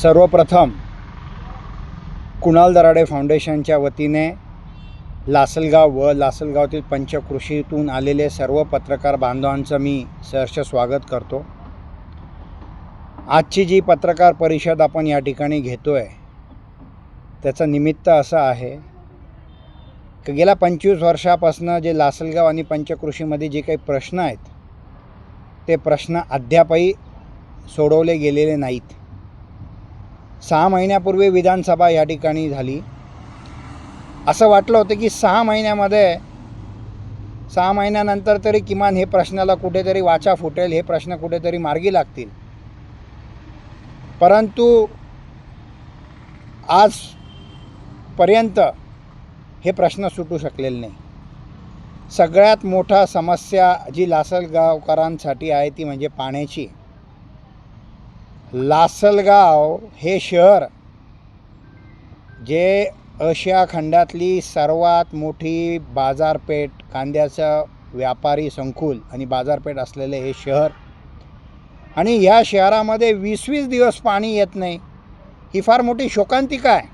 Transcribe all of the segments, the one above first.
सर्वप्रथम कुणाल दराडे फाउंडेशनच्या वतीने लासलगाव व लासलगावातील पंचकृषीतून आलेले सर्व पत्रकार बांधवांचं मी सहर्ष स्वागत करतो. आजची जी पत्रकार परिषद आपण या ठिकाणी घेतो आहे त्याचं निमित्त असं आहे की गेल्या पंचवीस वर्षापासून जे लासलगाव आणि पंचकृषीमध्ये जे काही प्रश्न आहेत ते प्रश्न अद्यापही सोडवले गेलेले नाहीत. सहा महिन्यापूर्वी विधानसभा या ठिकाणी झाली. असं वाटलं होतं की सहा महिन्यामध्ये सहा महिन्यानंतर तरी किमान हे प्रश्नाला कुठेतरी वाचा फुटेल हे प्रश्न कुठेतरी मार्गी लागतील. परंतु आजपर्यंत हे प्रश्न सुटू शकलेले नाही. सगळ्यात मोठा समस्या जी लासलगावकरांसाठी आहे ती म्हणजे पाण्याची. लासलगाव हे शहर जे आशिया खंडातली सर्वात मोठी बाजारपेठ कांद्याचं व्यापारी संकुल आणि बाजारपेठ असलेले हे शहर. आणि ह्या शहरामध्ये वीस वीस दिवस पाणी येत नाही. ही फार मोठी शोकांतिका आहे.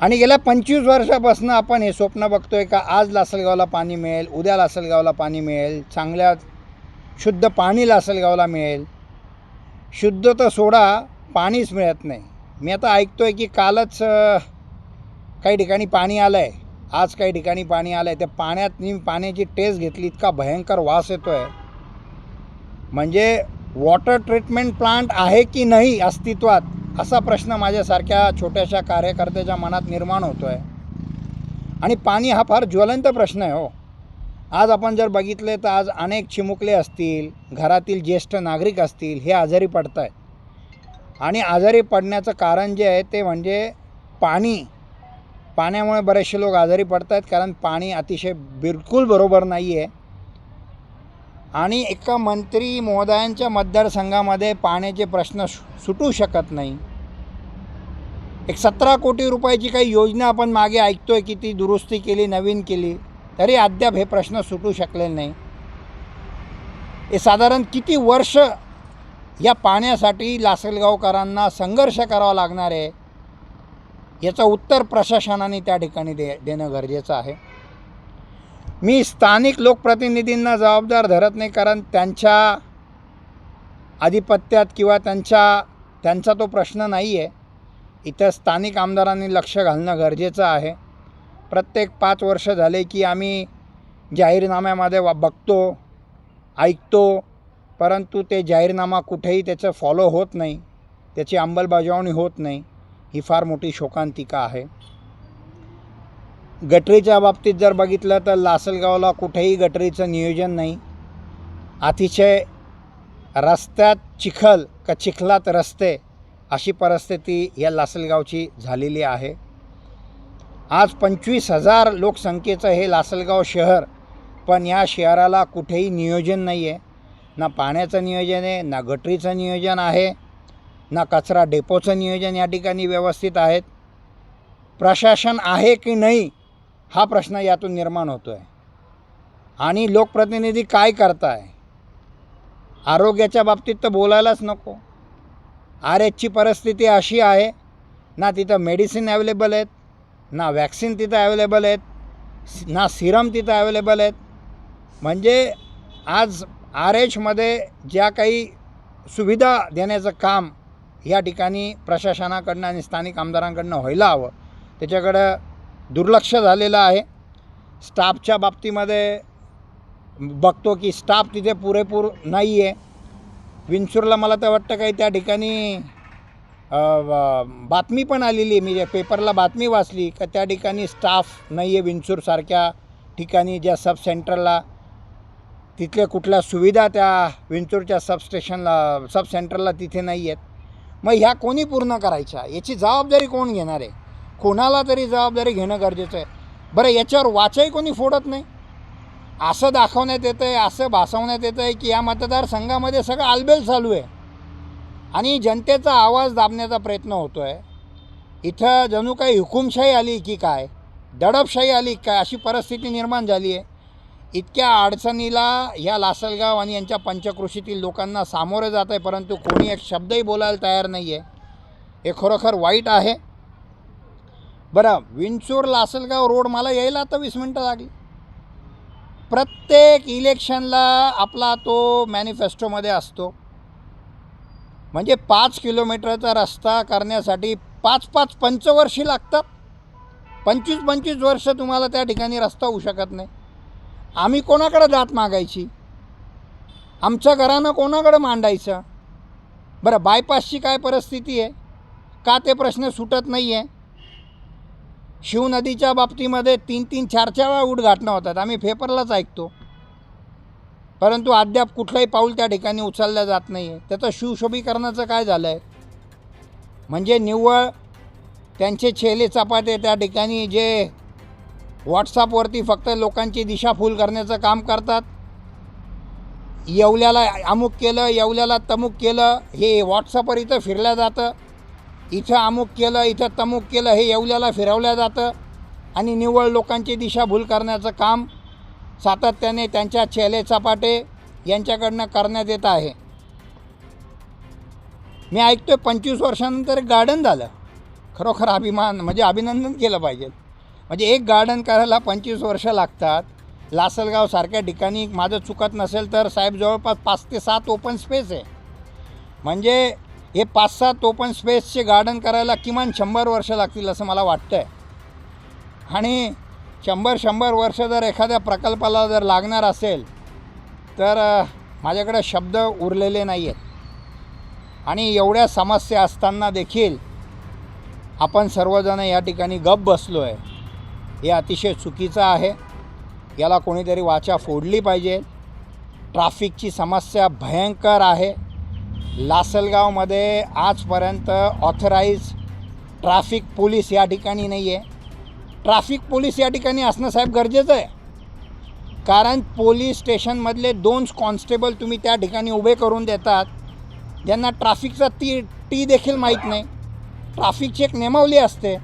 आणि गेल्या पंचवीस वर्षापासून आपण हे स्वप्न बघतोय का आज लासलगावला पाणी मिळेल उद्या लासलगावला पाणी मिळेल चांगल्या शुद्ध पाणी लासलगावला मिळेल. शुद्ध तर सोडा पाणीच मिळत नाही. मी आता ऐकतो आहे की कालच काही ठिकाणी पाणी आलं आहे आज काही ठिकाणी पाणी आलं आहे त्या पाण्यात मी पाण्याची टेस्ट घेतली इतका भयंकर वास येतो आहे म्हणजे वॉटर ट्रीटमेंट प्लांट आहे की नाही अस्तित्वात असा प्रश्न माझ्यासारख्या छोट्याशा कार्यकर्त्याच्या मनात निर्माण होतो आहे आणि पाणी हा फार ज्वलंत प्रश्न आहे हो. आज आपण जर बघितले तर आज अनेक चिमुकले असतील घरातील ज्येष्ठ नागरिक असतील हे आजारी पडत आहेत आणि आजारी पडण्याचं कारण जे आहे ते म्हणजे पाणी. पाण्यामुळे बरेचसे लोक आजारी पडत आहेत कारण पाणी अतिशय बिलकुल बरोबर नाही आहे आणि एका मंत्री महोदयांच्या मतदारसंघामध्ये पाण्याचे प्रश्न सु- सुटू शकत नाही. एक सतरा कोटी रुपयाची काही योजना आपण मागे ऐकतोय की ती दुरुस्ती केली नवीन केली. तरी अद्याप हे प्रश्न सुटू शकलेले नाही. हे साधारण किती वर्ष या पाण्यासाठी लासलगावकरांना संघर्ष करावा लागणार आहे याचं उत्तर प्रशासनाने त्या ठिकाणी दे देणं गरजेचं आहे. मी स्थानिक लोकप्रतिनिधींना जबाबदार धरत नाही कारण त्यांच्या आधिपत्यात किंवा त्यांच्या त्यांचा तो प्रश्न नाही आहे इथं स्थानिक आमदारांनी लक्ष घालणं गरजेचं आहे. प्रत्येक पाच वर्ष झाले की आम्ही जाहीरनाम्यामध्ये वा बघतो ऐकतो परंतु ते जाहीरनामा कुठेही त्याचं फॉलो होत नाही. त्याची अंमलबजावणी होत नाही. ही फार मोठी शोकांतिका आहे. गटरीच्या बाबतीत जर बघितलं तर लासलगावला कुठेही गटरीचं नियोजन नाही. अतिशय रस्त्यात चिखल का चिखलात रस्ते अशी परिस्थिती या लासलगावची झालेली आहे. आज पंचवीस हजार लोकसंख्येचं हे लासलगाव शहर पण या शहराला कुठेही नियोजन नाही आहे ना पाण्याचं नियोजन आहे ना गटरीचं नियोजन आहे ना कचरा डेपोचं नियोजन या ठिकाणी व्यवस्थित आहेत प्रशासन आहे की नाही हा प्रश्न यातून निर्माण होतो आहे आणि लोकप्रतिनिधी काय करताय? आरोग्याच्या बाबतीत तर बोलायलाच नको. आर एचची परिस्थिती अशी आहे ना तिथं मेडिसिन अवेलेबल आहेत ना वॅक्सिन तिथं अवेलेबल आहेत ना सिरम तिथं अवेलेबल आहेत. म्हणजे आज आर एचमध्ये ज्या काही सुविधा देण्याचं काम या ठिकाणी प्रशासनाकडनं आणि स्थानिक आमदारांकडनं व्हायला हवं त्याच्याकडं दुर्लक्ष झालेलं आहे. स्टाफच्या बाबतीमध्ये बघतो की स्टाफ तिथे पुरेपूर नाही आहे विंचूरला मला तर वाटतं काही त्या ठिकाणी बातमी पण आलेली आहे. मी जे पेपरला बातमी वाचली. का त्या ठिकाणी स्टाफ नाही आहे विंचूरसारख्या ठिकाणी ज्या सब सेंटरला तिथल्या कुठल्या सुविधा त्या विंचूरच्या सबस्टेशनला सब सेंटरला तिथे नाही आहेत मग ह्या कोणी पूर्ण करायच्या? याची जबाबदारी कोण घेणार आहे? कोणाला तरी जबाबदारी घेणं गरजेचं आहे. बरं याच्यावर वाचही कोणी फोडत नाही. असं दाखवण्यात येतं आहे असं भासवण्यात येतं आहे की या मतदारसंघामध्ये सगळं आलबेल चालू आहे. आणि जनतेचा आवाज दाबण्याचा प्रयत्न होतो आहे इथं जणू काही हुकुमशाही आली की काय? दडपशाही आली काय? अशी परिस्थिती निर्माण झाली आहे. इतक्या अडचणीला ह्या लासलगाव आणि यांच्या पंचकृषीतील लोकांना सामोरं जात आहे परंतु कोणी एक शब्दही बोलायला तयार नाही आहे हे खरोखर वाईट आहे. बरं विंचूर लासलगाव रोड मला यायला आता वीस मिनटं लागली. प्रत्येक इलेक्शनला आपला तो मॅनिफेस्टोमध्ये असतो. म्हणजे पाच किलोमीटरचा रस्ता करण्यासाठी पाच पाच पंचवर्षी लागतात. पंचवीस पंचवीस वर्ष तुम्हाला त्या ठिकाणी रस्ता होऊ शकत नाही. आम्ही कोणाकडे दात मागायची? आमच्या घरानं कोणाकडं मांडायचं? बरं बायपासची काय परिस्थिती आहे? का ते प्रश्न सुटत नाही आहे शिवनदीच्या बाबतीमध्ये तीन तीन चार चार वेळा उद्घाटनं होतात. आम्ही पेपरलाच ऐकतो. परंतु अद्याप कुठलंही पाऊल त्या ठिकाणी उचललं जात नाही आहे त्याचं शिवशोभीकरणाचं काय झालं आहे म्हणजे निव्वळ त्यांचे छेले चपाटे त्या ठिकाणी जे व्हॉट्सअपवरती फक्त लोकांची दिशाफूल करण्याचं काम करतात. येवल्याला अमुक केलं येवल्याला तमुक केलं हे व्हॉट्सअपवर इथं फिरलं जातं. इथं अमुक केलं इथं तमुक केलं हे येवल्याला फिरवलं जातं. आणि निव्वळ लोकांची दिशाभूल करण्याचं काम सातत्याने त्यांच्या चेले चपाटे यांच्याकडनं करण्यात येत आहे. मी ऐकतोय पंचवीस वर्षानंतर गार्डन झालं. खरोखर अभिमान म्हणजे अभिनंदन केलं पाहिजे. म्हणजे एक गार्डन करायला पंचवीस वर्ष लागतात. लासलगावसारख्या ठिकाणी माझं चुकत नसेल तर साहेब जवळपास पाच ते सात ओपन स्पेस आहे. म्हणजे हे पाच सात ओपन स्पेसचे गार्डन करायला किमान शंभर वर्ष लागतील असं मला वाटतं आहे आणि शंभर शंभर वर्ष जर एखाद्या प्रकल्पाला जर लागणार असेल तर माझ्याकडे शब्द उरलेले नाही आहेत आणि एवढ्या समस्या असताना देखील आपण सर्वजण या ठिकाणी गप बसलो आहे हे अतिशय चुकीचं आहे. याला कोणीतरी वाचा फोडली पाहिजे. ट्राफिकची समस्या भयंकर आहे. लासलगावमध्ये आजपर्यंत ऑथराईज ट्राफिक पोलीस या ठिकाणी नाही आहे ट्राफिक पोलीस या ठिकाणी असणं साहेब गरजेचं आहे. कारण पोलीस स्टेशनमधले दोन कॉन्स्टेबल तुम्ही त्या ठिकाणी उभे करून देतात. ज्यांना ट्राफिकचा ती टी देखील माहीत नाही. ट्राफिकची एक नियमावली असते.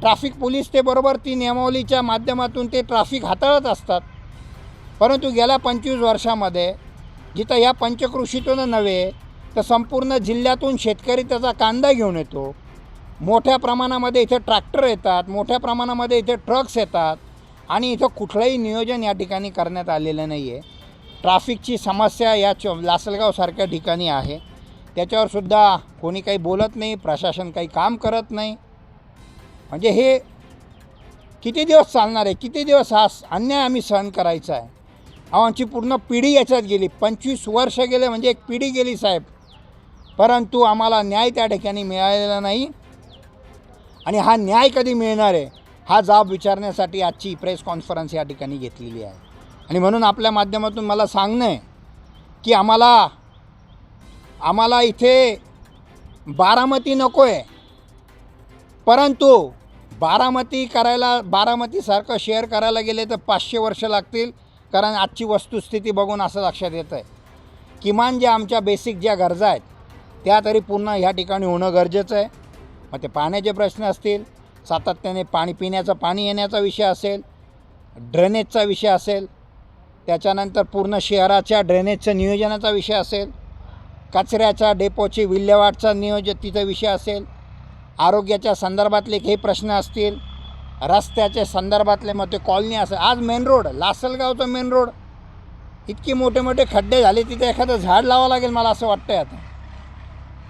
ट्राफिक पोलीस ते बरोबर ती नियमावलीच्या माध्यमातून ते ट्राफिक हाताळत असतात. परंतु गेल्या पंचवीस वर्षामध्ये जिथं या पंचकृषीतून नव्हे तर संपूर्ण जिल्ह्यातून शेतकरी त्याचा कांदा घेऊन येतो. मोठ्या प्रमाणामध्ये इथे ट्रॅक्टर येतात मोठ्या प्रमाणामध्ये इथे ट्रक्स येतात आणि इथं कुठलंही नियोजन या ठिकाणी करण्यात आलेलं नाही आहे ट्राफिकची समस्या या च लासलगावसारख्या ठिकाणी आहे. त्याच्यावरसुद्धा कोणी काही बोलत नाही प्रशासन काही काम करत नाही. म्हणजे हे किती दिवस चालणार आहे? किती दिवस हा अन्याय आम्ही सहन करायचा आहे? अहो आमची पूर्ण पिढी याच्यात गेली. पंचवीस वर्ष गेले म्हणजे एक पिढी गेली साहेब. परंतु आम्हाला न्याय त्या ठिकाणी मिळालेला नाही. आणि हा न्याय कधी मिळणार आहे हा जाब विचारण्यासाठी आजची प्रेस कॉन्फरन्स या ठिकाणी घेतलेली आहे. आणि म्हणून आपल्या माध्यमातून मला सांगणं आहे की आम्हाला आम्हाला इथे बारामती नको आहे परंतु बारामती करायला बारामतीसारखं शेअर करायला गेले तर पाचशे वर्ष लागतील कारण आजची वस्तुस्थिती बघून असं लक्षात येतं आहे किमान ज्या आमच्या बेसिक ज्या गरजा आहेत त्या तरी पूर्ण ह्या ठिकाणी होणं गरजेचं आहे. मग ते पाण्याचे प्रश्न असतील सातत्याने पाणी पिण्याचं पाणी येण्याचा विषय असेल ड्रेनेजचा विषय असेल त्याच्यानंतर पूर्ण शहराच्या ड्रेनेजचं नियोजनाचा विषय असेल कचऱ्याच्या डेपोची विल्हेवाटचा नियोजन तिथं विषय असेल आरोग्याच्या संदर्भातले काही प्रश्न असतील रस्त्याच्या संदर्भातले मग ते कॉलनी असेल. आज मेन रोड लासलगावचं मेन रोड इतकी मोठे मोठे खड्डे झाले तिथे एखादं झाड लावावं लागेल मला असं वाटतंय आता.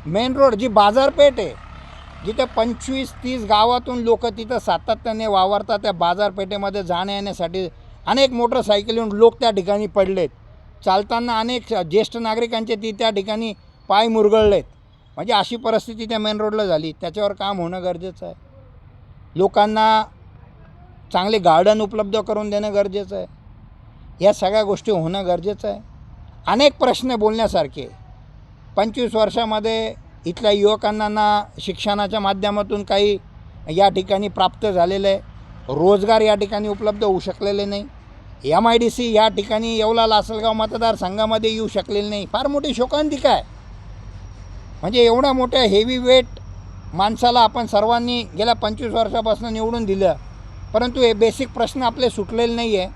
मेन रोड जी बाजारपेठ आहे जिथे पंचवीस तीस गावातून लोक तिथं सातत्याने वावरतात त्या बाजारपेठेमध्ये जाण्या येण्यासाठी अनेक मोटरसायकलीहून लोक त्या ठिकाणी पडलेत. चालताना अनेक ज्येष्ठ नागरिकांचे ती त्या ठिकाणी पाय मुरगळलेत. म्हणजे अशी परिस्थिती त्या मेन रोडला झाली. त्याच्यावर काम होणं गरजेचं आहे. लोकांना चांगले गार्डन उपलब्ध करून देणं गरजेचं आहे. या सगळ्या गोष्टी होणं गरजेचं आहे. अनेक प्रश्न बोलण्यासारखे. पंचवीस वर्षामध्ये इथल्या युवकांना ना शिक्षणाच्या माध्यमातून काही या ठिकाणी प्राप्त झालेलं आहे. रोजगार या ठिकाणी उपलब्ध होऊ शकलेले नाही. एम आय डी सी या ठिकाणी येवला लासलगाव मतदारसंघामध्ये येऊ शकलेली नाही. फार मोठी शोकांतिका आहे. म्हणजे एवढ्या मोठ्या हेवी वेट माणसाला आपण सर्वांनी गेल्या पंचवीस वर्षापासून निवडून दिलं. परंतु हे बेसिक प्रश्न आपले सुटलेले नाही आहे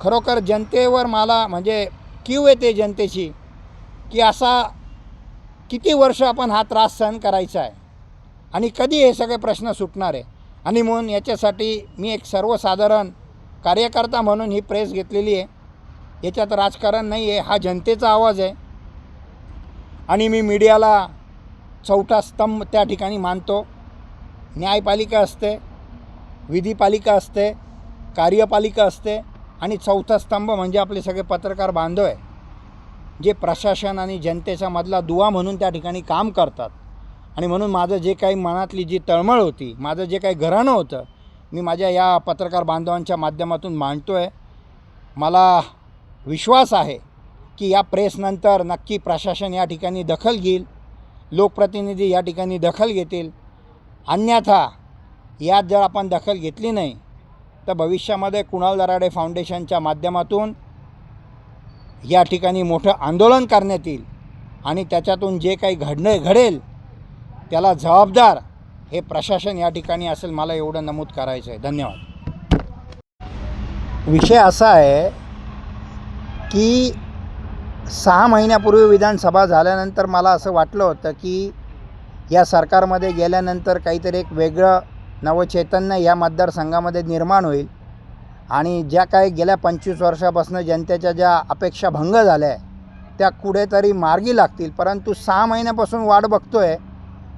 खरोखर जनतेवर मला म्हणजे कीव येते जनतेची की असा किती वर्ष आपण हा त्रास सहन करायचा आहे? आणि कधी हे सगळे प्रश्न सुटणार आहे? आणि म्हणून याच्यासाठी मी एक सर्वसाधारण कार्यकर्ता म्हणून ही प्रेस घेतलेली आहे. याच्यात राजकारण नाही आहे हा जनतेचा आवाज आहे. आणि मी मीडियाला चौथा स्तंभ त्या ठिकाणी मानतो. न्यायपालिका असते विधीपालिका असते कार्यपालिका असते. आणि चौथा स्तंभ म्हणजे आपले सगळे पत्रकार बांधव आहे. जे प्रशासन आणि जनतेचा मधला दुवा म्हणून त्या ठिकाणी काम करतात. आणि म्हणून माझं जे काही मनातली जी तळमळ होती माझं जे काही घराणं होतं मी माझ्या या पत्रकार बांधवांच्या माध्यमातून मांडतो आहे मला विश्वास आहे की या प्रेसनंतर नक्की प्रशासन या ठिकाणी दखल घेईल लोकप्रतिनिधी या ठिकाणी दखल घेतील. अन्यथा यात जर आपण दखल घेतली नाही तर भविष्यामध्ये कुणाल दराडे फाउंडेशनच्या माध्यमातून या ठिकाणी मोठं आंदोलन करण्यात येईल आणि त्याच्यातून जे काही घडणं घडेल त्याला जबाबदार हे प्रशासन या ठिकाणी असेल मला एवढं नमूद करायचं आहे धन्यवाद. विषय असा आहे की सहा महिन्यापूर्वी विधानसभा झाल्यानंतर मला असं वाटलं होतं की या सरकारमध्ये गेल्यानंतर काहीतरी एक वेगळं नवचैतन्य या मतदारसंघामध्ये निर्माण होईल. आणि ज्या काही गेल्या पंचवीस वर्षापासून जनतेच्या ज्या अपेक्षा भंग झाल्या आहे त्या कुठेतरी मार्गी लागतील. परंतु सहा महिन्यापासून वाट बघतो आहे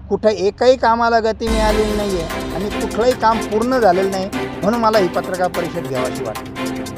कुठं एकही कामाला गती मिळालेली नाही आहे आणि कुठलंही काम पूर्ण झालेलं नाही म्हणून मला ही पत्रकार परिषद घ्यावाशी वाटते.